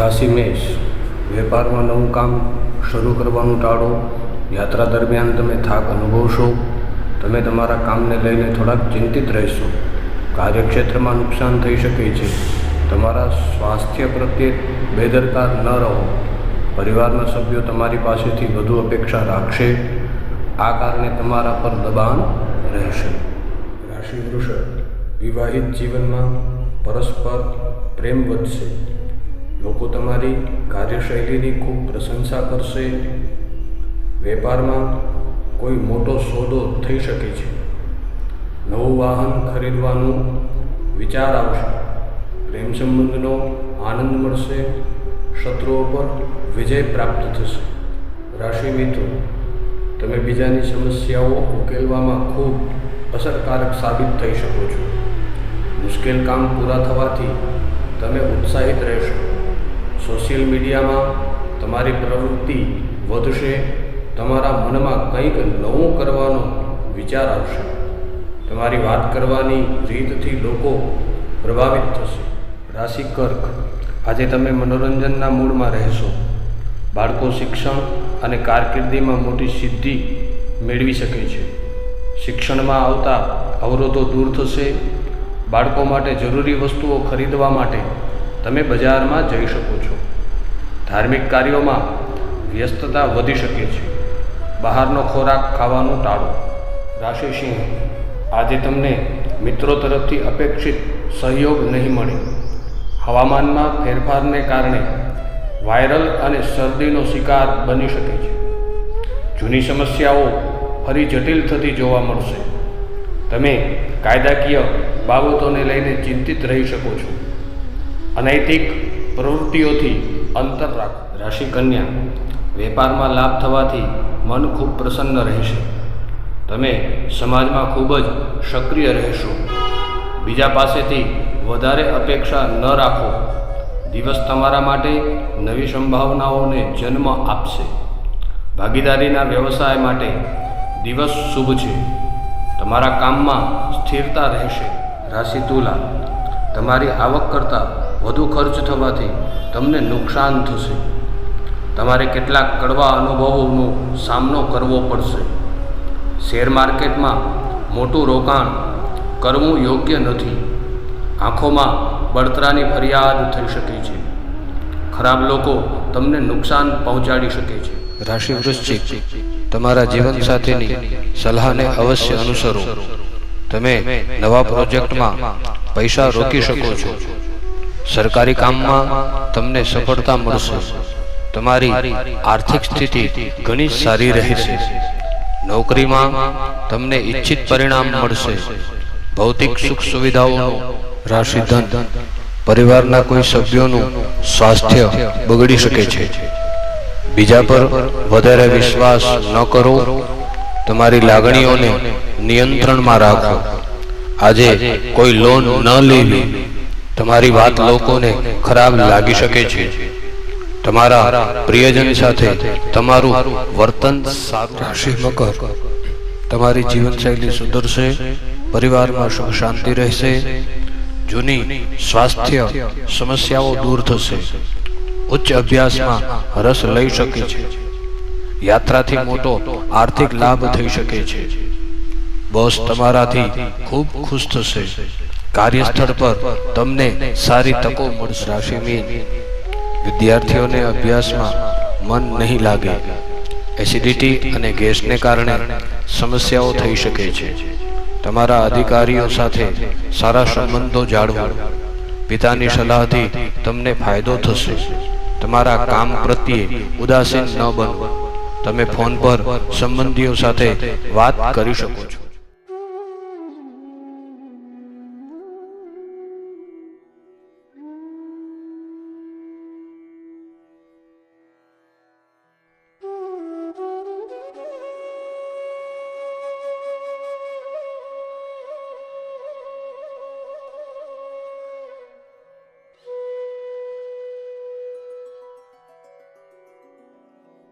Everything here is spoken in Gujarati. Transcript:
રાશિ મેષ વેપારમાં નવું કામ શરૂ કરવાનું ટાળો, યાત્રા દરમિયાન તમે થાક અનુભવશો, તમે તમારા કામને લઈને થોડાક ચિંતિત રહેશો. કાર્યક્ષેત્રમાં નુકસાન થઈ શકે છે. તમારા સ્વાસ્થ્ય પ્રત્યે બેદરકાર ન રહો. પરિવારના સભ્યો તમારી પાસેથી વધુ અપેક્ષા રાખશે. આ કારણે તમારા પર દબાણ રહેશે. રાશિ વૃષભ વિવાહિત જીવનમાં પરસ્પર પ્રેમ વધશે. લોકો તમારી કાર્યશૈલીની ખૂબ પ્રશંસા કરશે. વેપારમાં કોઈ મોટો સોદો થઈ શકે છે. નવું વાહન ખરીદવાનું વિચાર આવશે. પ્રેમ સંબંધનો આનંદ મળશે. શત્રુઓ પર વિજય પ્રાપ્ત થશે. રાશિ મિત્રો, તમે બીજાની સમસ્યાઓ ઉકેલવામાં ખૂબ અસરકારક સાબિત થઈ શકો છો. મુશ્કેલ કામ પૂરા થવાથી તમે ઉત્સાહિત રહેશો. સોશિયલ મીડિયામાં તમારી પ્રવૃત્તિ વધશે, તમારા મનમાં કંઈક નવું કરવાનો વિચાર આવશે. તમારી વાત કરવાની રીતથી લોકો પ્રભાવિત થશે. રાશિ કર્ક આજે તમે મનોરંજનના મૂડમાં રહેશો. બાળકો શિક્ષણ અને કારકિર્દીમાં મોટી સિદ્ધિ મેળવી શકે છે. શિક્ષણમાં આવતા અવરોધો દૂર થશે. બાળકો માટે જરૂરી વસ્તુઓ ખરીદવા માટે તમે બજારમાં જઈ શકો છો. ધાર્મિક કાર્યોમાં વ્યસ્તતા વધી શકે છે. બહારનો ખોરાક ખાવાનું ટાળો. રાશિ સિંહ આજે તમને મિત્રો તરફથી અપેક્ષિત સહયોગ નહીં મળે. હવામાનમાં ફેરફારને કારણે વાયરલ અને શરદીનો શિકાર બની શકે છે. જૂની સમસ્યાઓ ફરી જટિલ થતી જોવા મળશે. તમે કાયદાકીય બાબતોને લઈને ચિંતિત રહી શકો છો. અનૈતિક પ્રવૃત્તિઓથી અંતર રાખો. રાશિ કન્યા વેપારમાં લાભ થવાથી મન ખૂબ પ્રસન્ન રહેશે. તમે સમાજમાં ખૂબ જ સક્રિય રહેશો. બીજા પાસેથી વધારે અપેક્ષા ન રાખો. દિવસ તમારા માટે નવી સંભાવનાઓને જન્મ આપશે. ભાગીદારીના વ્યવસાય માટે દિવસ શુભ છે. તમારા કામમાં સ્થિરતા રહેશે. રાશિ તુલા તમારી આવક કરતાં વધુ ખર્ચ થવાથી તમને નુકસાન થશે. તમારે કેટલાક કડવા અનુભવોનો સામનો કરવો પડશે. શેર માર્કેટમાં મોટું રોકાણ કરવું યોગ્ય નથી. આંખોમાં બળતરાની ફરિયાદ થઈ શકે છે. ખરાબ લોકો તમને નુકસાન પહોંચાડી શકે છે. રાશિ વૃશ્ચિક, તમારા જીવન સાથેની સલાહને અવશ્ય અનુસરો. તમે નવા પ્રોજેક્ટમાં પૈસા રોકી શકો છો. સરકારી કામમાં તમને સફળતા મળશે. તમારી આર્થિક સ્થિતિ ઘણી સારી રહેશે. નોકરીમાં તમને ઈચ્છિત પરિણામ મળશે. ભૌતિક સુખ સુવિધાઓનો રાશિધન પરિવારના કોઈ સભ્યોનું સ્વાસ્થ્ય બગડી શકે છે. બીજા પર વધારે વિશ્વાસ ન કરો. તમારી લાગણીઓને નિયંત્રણમાં રાખો. આજે કોઈ લોન ન લેવી તમારી વાત લોકોને ખરાબ લાગી શકે છે. તમારા પ્રિયજન સાથે તમારું વર્તન સારું રાશિ મકર. તમારી જીવનશૈલી સુધરશે પરિવારમાં સુખ શાંતિ રહેશે જૂની સ્વાસ્થ્ય સમસ્યાઓ દૂર થશે. ઉચ્ચ અભ્યાસમાં રસ લઈ શકે છે. યાત્રાથી મોટો આર્થિક લાભ થઈ શકે છે. બોસ તમારાથી ખૂબ ખુશ થશે. કાર્યસ્થળ પર તમને સારી તકો મળશે. રાશિ મીન, વિદ્યાર્થીઓને અભ્યાસમાં મન નહીં લાગે. એસિડિટી અને ગેસને કારણે સમસ્યાઓ થઈ શકે છે. તમારા અધિકારીઓ સાથે સારા સંબંધો જાળવો. પિતાની સલાહથી તમને ફાયદો થશે. તમારા કામ પ્રત્યે ઉદાસીન ન બનવું તમે ફોન પર સંબંધીઓ સાથે વાત કરી શકો છો.